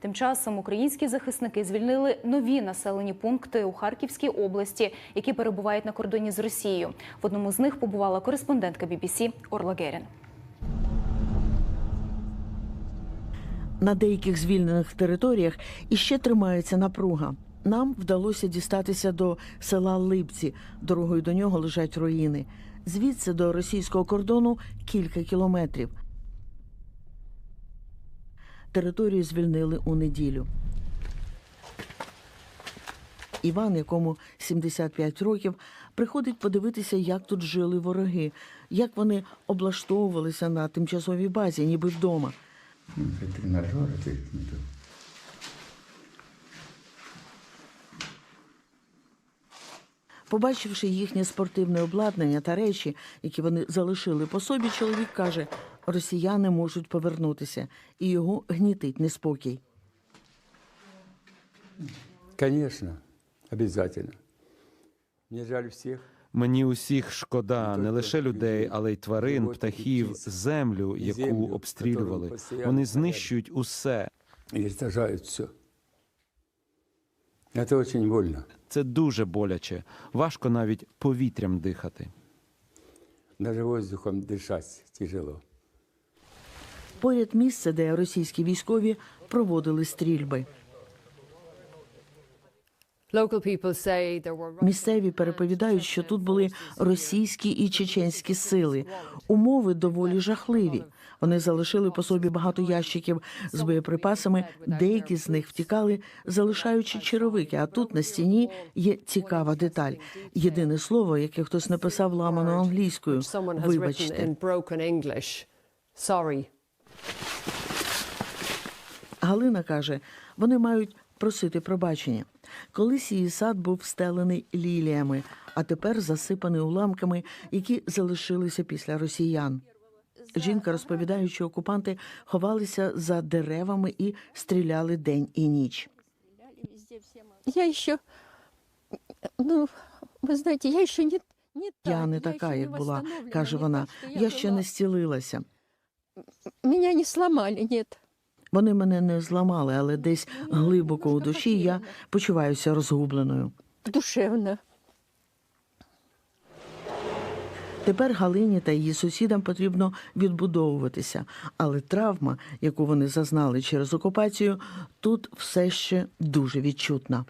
Тим часом українські захисники звільнили нові населені пункти у Харківській області, які перебувають на кордоні з Росією. В одному з них побувала кореспондентка BBC Орла Герін. На деяких звільнених територіях іще тримається напруга. Нам вдалося дістатися до села Липці. Дорогою до нього лежать руїни. Звідси до російського кордону кілька кілометрів. Територію звільнили у неділю. Іван, якому 75 років, приходить подивитися, як тут жили вороги, як вони облаштовувалися на тимчасовій базі, ніби вдома. Побачивши їхнє спортивне обладнання та речі, які вони залишили по собі, чоловік каже: росіяни можуть повернутися, і його гнітить неспокій. Конечно, обязательно. Мне жаль всех. Мені усіх шкода не лише людей, але й тварин, птахів, землю, яку обстрілювали. Вони знищують усе. И уничтожают все. Это очень больно. Це дуже боляче. Важко навіть повітрям дихати. Даже воздухом дышать тяжело. Поряд місце, де російські військові проводили стрільби. Місцеві переповідають, що тут були російські і чеченські сили. Умови доволі жахливі. Вони залишили по собі багато ящиків з боєприпасами. Деякі з них втікали, залишаючи черевики. А тут на стіні є цікава деталь. Єдине слово, яке хтось написав ламано англійською. Вибачте. Галина каже, вони мають просити пробачення. Колись її сад був встелений ліліями, а тепер засипаний уламками, які залишилися після росіян. Жінка розповідає, що окупанти ховалися за деревами і стріляли день і ніч. Я еще, ну, вы знаете, я еще не, не та, Я не така, як була, каже вона. так, Я ще не зцілилася. Меня не сломали, нет. Вони мене не зламали, але десь глибоко у душі я почуваюся розгубленою. Душевно. Тепер Галині та її сусідам потрібно відбудовуватися, але травма, яку вони зазнали через окупацію, тут все ще дуже відчутна.